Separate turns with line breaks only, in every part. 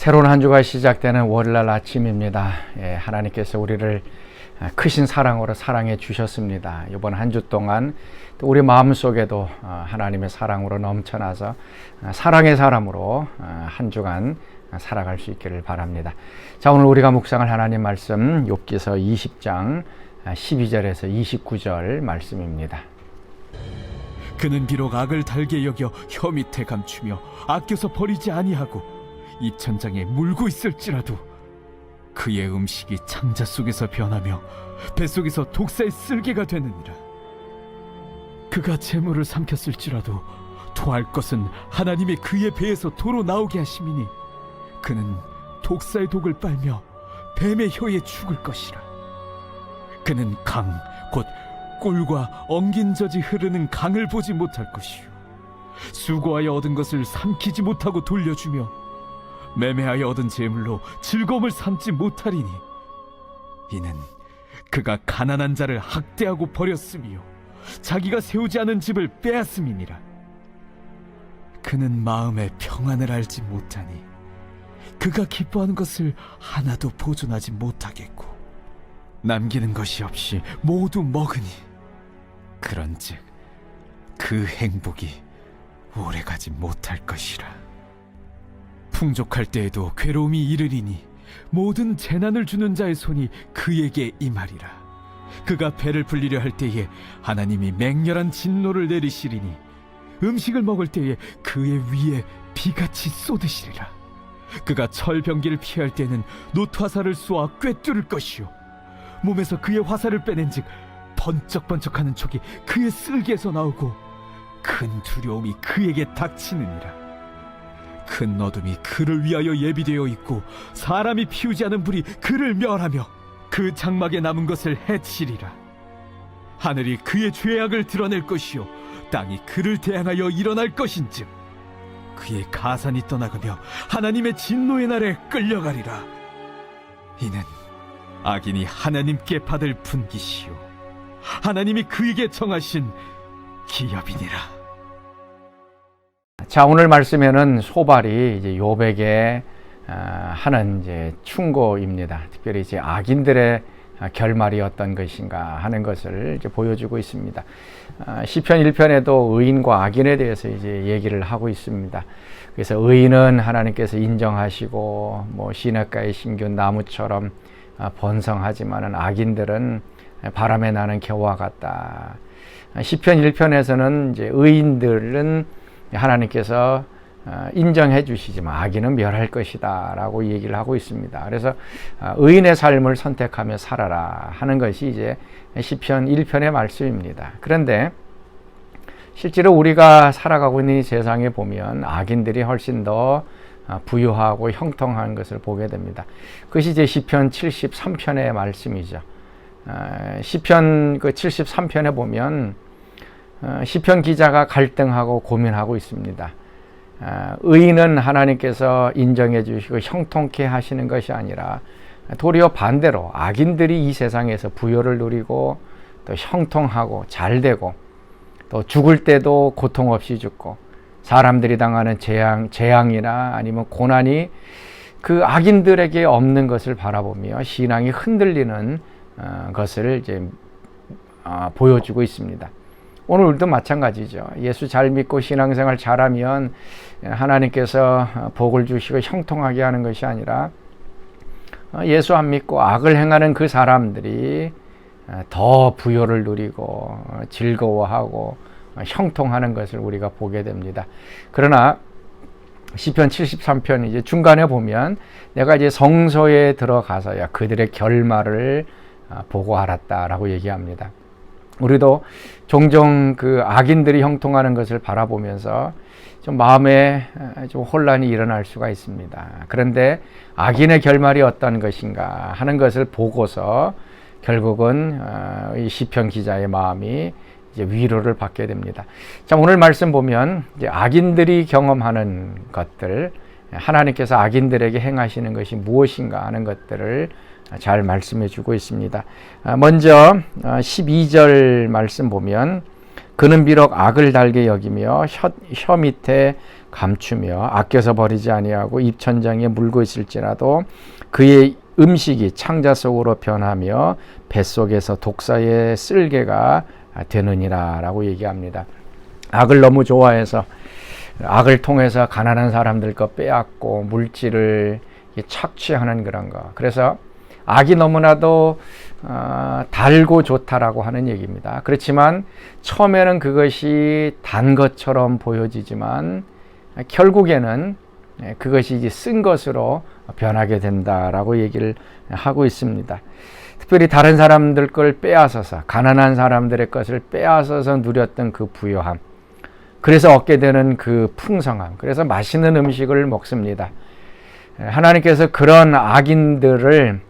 새로운 한 주가 시작되는 월요일 아침입니다. 예, 하나님께서 우리를 아, 크신 사랑으로 사랑해 주셨습니다. 이번 한 주 동안 또 우리 마음 속에도 아, 하나님의 사랑으로 넘쳐나서 아, 사랑의 사람으로 아, 한 주간 살아갈 수 있기를 바랍니다. 자, 오늘 우리가 묵상할 하나님 말씀 욥기서 20장 12절에서 29절 말씀입니다.
그는 비록 악을 달게 여겨 혀 밑에 감추며 아껴서 버리지 아니하고 입천장에 물고 있을지라도 그의 음식이 창자 속에서 변하며 뱃속에서 독사의 쓸개가 되느니라. 그가 재물을 삼켰을지라도 토할 것은 하나님의 그의 배에서 도로 나오게 하심이니 그는 독사의 독을 빨며 뱀의 혀에 죽을 것이라. 그는 강 곧 꿀과 엉긴 젖이 흐르는 강을 보지 못할 것이요. 수고하여 얻은 것을 삼키지 못하고 돌려주며 매매하여 얻은 재물로 즐거움을 삼지 못하리니 이는 그가 가난한 자를 학대하고 버렸으며 자기가 세우지 않은 집을 빼앗음이니라. 그는 마음의 평안을 알지 못하니 그가 기뻐하는 것을 하나도 보존하지 못하겠고 남기는 것이 없이 모두 먹으니 그런즉 그 행복이 오래가지 못할 것이라 풍족할 때에도 괴로움이 이르리니 모든 재난을 주는 자의 손이 그에게 임하리라. 그가 배를 불리려 할 때에 하나님이 맹렬한 진노를 내리시리니 음식을 먹을 때에 그의 위에 비같이 쏟으시리라. 그가 철병기를 피할 때는 노트화살을 쏘아 꿰뚫을 것이요. 몸에서 그의 화살을 빼낸즉 번쩍번쩍하는 촉이 그의 쓸개에서 나오고 큰 두려움이 그에게 닥치느니라 큰 어둠이 그를 위하여 예비되어 있고 사람이 피우지 않은 불이 그를 멸하며 그 장막에 남은 것을 해치리라. 하늘이 그의 죄악을 드러낼 것이요 땅이 그를 대항하여 일어날 것인즉 그의 가산이 떠나가며 하나님의 진노의 날에 끌려가리라. 이는 악인이 하나님께 받을 분기시요 하나님이 그에게 정하신 기업이니라
자 오늘 말씀에는 소발이 이제 요백에 아, 하는 이제 충고입니다. 특별히 이제 악인들의 아, 결말이 어떤 것인가 하는 것을 이제 보여주고 있습니다. 아, 시편 1편에도 의인과 악인에 대해서 이제 얘기를 하고 있습니다. 그래서 의인은 하나님께서 인정하시고 뭐 시냇가의 신균 나무처럼 번성하지만은 악인들은 바람에 나는 겨와 같다. 시편 1편에서는 이제 의인들은 하나님께서 인정해 주시지만 악인은 멸할 것이다 라고 얘기를 하고 있습니다. 그래서 의인의 삶을 선택하며 살아라 하는 것이 이제 시편 1편의 말씀입니다. 그런데 실제로 우리가 살아가고 있는 이 세상에 보면 악인들이 훨씬 더 부유하고 형통한 것을 보게 됩니다. 그것이 이제 시편 73편의 말씀이죠. 시편 그 73편에 보면 어, 시편 기자가 갈등하고 고민하고 있습니다. 의인은 하나님께서 인정해 주시고 형통케 하시는 것이 아니라 도리어 반대로 악인들이 이 세상에서 부여를 누리고 또 형통하고 잘 되고 또 죽을 때도 고통 없이 죽고 사람들이 당하는 재앙, 재앙이나 아니면 고난이 그 악인들에게 없는 것을 바라보며 신앙이 흔들리는 어, 것을 이제 어, 보여주고 있습니다. 오늘도 마찬가지죠. 예수 잘 믿고 신앙생활 잘하면 하나님께서 복을 주시고 형통하게 하는 것이 아니라 예수 안 믿고 악을 행하는 그 사람들이 더 부여를 누리고 즐거워하고 형통하는 것을 우리가 보게 됩니다. 그러나 시편 73편 이제 중간에 보면 내가 이제 성소에 들어가서야 그들의 결말을 보고 알았다라고 얘기합니다. 우리도 종종 그 악인들이 형통하는 것을 바라보면서 좀 마음에 좀 혼란이 일어날 수가 있습니다. 그런데 악인의 결말이 어떤 것인가 하는 것을 보고서 결국은 어, 이 시편 기자의 마음이 이제 위로를 받게 됩니다. 자, 오늘 말씀 보면 악인들이 경험하는 것들, 하나님께서 악인들에게 행하시는 것이 무엇인가 하는 것들을 잘 말씀해 주고 있습니다. 아, 먼저 12절 아, 말씀 보면 그는 비록 악을 달게 여기며 혀, 혀 밑에 감추며 아껴서 버리지 아니하고 입천장에 물고 있을지라도 그의 음식이 창자 속으로 변하며 뱃속에서 독사의 쓸개가 되느니라 라고 얘기합니다. 악을 너무 좋아해서 악을 통해서 가난한 사람들 거 빼앗고 물질을 착취하는 그런 거. 그래서 악이 너무나도 어, 달고 좋다라고 하는 얘기입니다. 그렇지만 처음에는 그것이 단 것처럼 보여지지만 결국에는 예, 그것이 이제 쓴 것으로 변하게 된다라고 얘기를 하고 있습니다. 특별히 다른 사람들 걸 빼앗아서 가난한 사람들의 것을 빼앗아서 누렸던 그 부요함. 그래서 얻게 되는 그 풍성함. 그래서 맛있는 음식을 먹습니다. 예, 하나님께서 그런 악인들을 어,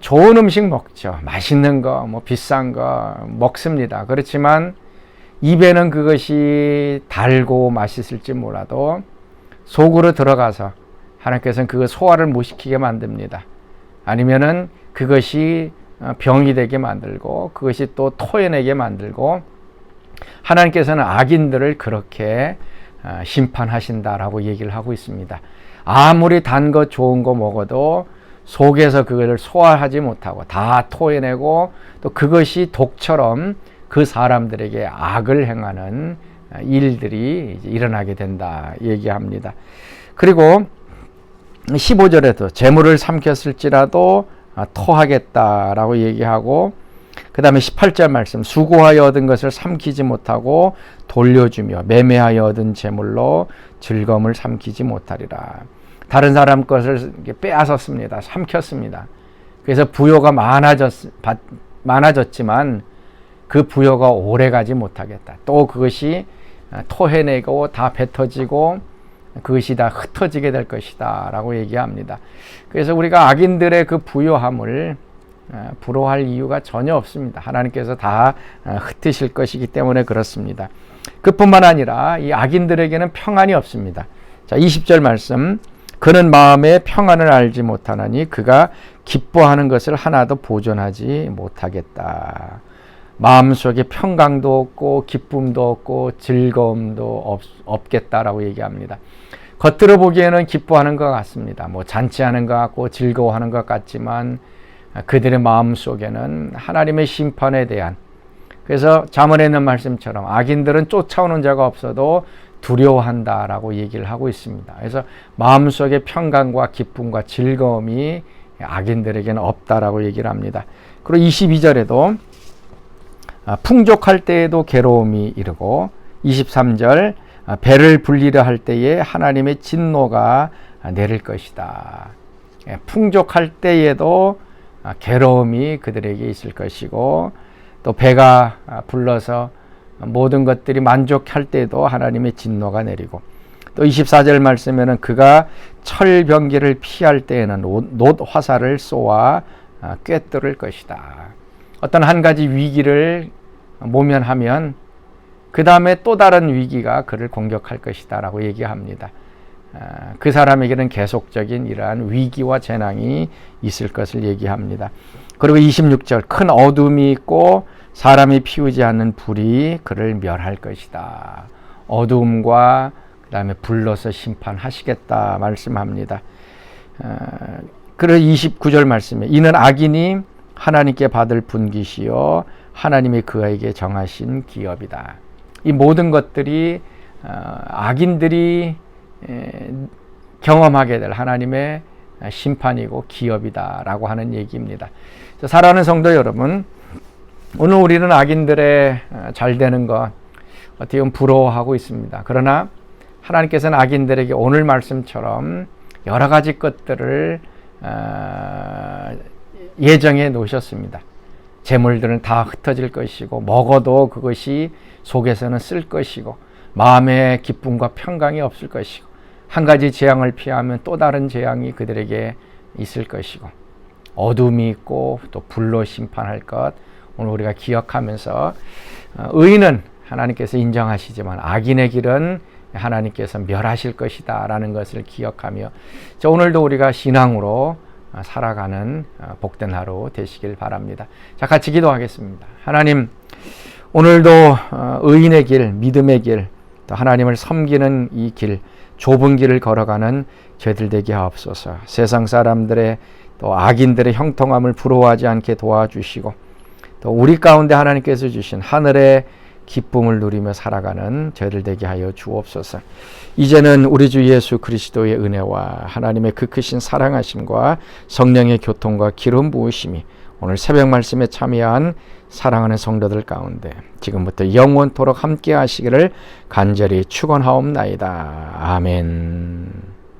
좋은 음식 먹죠. 맛있는 거, 뭐 비싼 거 먹습니다. 그렇지만 입에는 그것이 달고 맛있을지 몰라도 속으로 들어가서 하나님께서는 그 소화를 못 시키게 만듭니다. 아니면은 그것이 어, 병이 되게 만들고 그것이 또 토해내게 만들고 하나님께서는 악인들을 그렇게 어, 심판하신다라고 얘기를 하고 있습니다. 아무리 단 거 좋은 거 먹어도 속에서 그것을 소화하지 못하고 다 토해내고 또 그것이 독처럼 그 사람들에게 악을 행하는 일들이 일어나게 된다 얘기합니다. 그리고 15절에도 재물을 삼켰을지라도 토하겠다라고 얘기하고 그 다음에 18절 말씀 수고하여 얻은 것을 삼키지 못하고 돌려주며 매매하여 얻은 재물로 즐거움을 삼키지 못하리라. 다른 사람 것을 빼앗았습니다. 삼켰습니다. 그래서 부요가 많아졌, 많아졌지만 그 부요가 오래 가지 못하겠다. 또 그것이 토해내고 다 뱉어지고 그것이 다 흩어지게 될 것이다. 라고 얘기합니다. 그래서 우리가 악인들의 그 부요함을 부러워할 이유가 전혀 없습니다. 하나님께서 다 흩으실 것이기 때문에 그렇습니다. 그뿐만 아니라 이 악인들에게는 평안이 없습니다. 자, 20절 말씀. 그는 마음에 평안을 알지 못하나니 그가 기뻐하는 것을 하나도 보존하지 못하겠다. 마음속에 평강도 없고 기쁨도 없고 즐거움도 없, 없겠다라고 얘기합니다. 겉으로 보기에는 기뻐하는 것 같습니다. 뭐 잔치하는 것 같고 즐거워하는 것 같지만 그들의 마음 속에는 하나님의 심판에 대한 그래서 자문에 있는 말씀처럼 악인들은 쫓아오는 자가 없어도 두려워한다라고 얘기를 하고 있습니다. 그래서 마음속에 평강과 기쁨과 즐거움이 악인들에게는 없다라고 얘기를 합니다. 그리고 22절에도 아, 풍족할 때에도 괴로움이 이르고 23절 아, 배를 불리려 할 때에 하나님의 진노가 내릴 것이다. 예, 풍족할 때에도 아, 괴로움이 그들에게 있을 것이고 또 배가 불러서 모든 것들이 만족할 때도 하나님의 진노가 내리고 또 24절 말씀에는 그가 철병기를 피할 때에는 노 화살을 쏘아 꿰뚫을 것이다. 어떤 한 가지 위기를 모면하면 그 다음에 또 다른 위기가 그를 공격할 것이다라고 얘기합니다. 그 사람에게는 계속적인 이러한 위기와 재난이 있을 것을 얘기합니다. 그리고 26절 큰 어둠이 있고 사람이 피우지 않는 불이 그를 멸할 것이다. 어둠과 그다음에 불러서 심판하시겠다 말씀합니다. 그리고 29절 말씀에 이는 악인이 하나님께 받을 분기시요 하나님이 그에게 정하신 기업이다. 이 모든 것들이 어, 악인들이 경험하게 될 하나님의 심판이고 기업이다라고 하는 얘기입니다. 사랑하는 성도 여러분, 오늘 우리는 악인들의 어, 잘 되는 것 어떻게 보면 부러워하고 있습니다. 그러나 하나님께서는 악인들에게 오늘 말씀처럼 여러 가지 것들을 어, 예정해 놓으셨습니다. 재물들은 다 흩어질 것이고 먹어도 그것이 속에서는 쓸 것이고 마음의 기쁨과 평강이 없을 것이고 한 가지 재앙을 피하면 또 다른 재앙이 그들에게 있을 것이고 어둠이 있고 또 불로 심판할 것 오늘 우리가 기억하면서 어, 의인은 하나님께서 인정하시지만 악인의 길은 하나님께서 멸하실 것이다 라는 것을 기억하며 저 오늘도 우리가 신앙으로 어, 살아가는 어, 복된 하루 되시길 바랍니다. 자, 같이 기도하겠습니다. 하나님, 오늘도 의인의 길, 믿음의 길, 또 하나님을 섬기는 이 길, 좁은 길을 걸어가는 저희들 되게 하옵소서. 세상 사람들의 또 악인들의 형통함을 부러워하지 않게 도와주시고 또 우리 가운데 하나님께서 주신 하늘의 기쁨을 누리며 살아가는 저희들 되게 하여 주옵소서. 이제는 우리 주 예수 그리스도의 은혜와 하나님의 그 크신 사랑하심과 성령의 교통과 기름 부으심이 오늘 새벽 말씀에 참여한 사랑하는 성도들 가운데 지금부터 영원토록 함께 하시기를 간절히 축원하옵나이다. 아멘.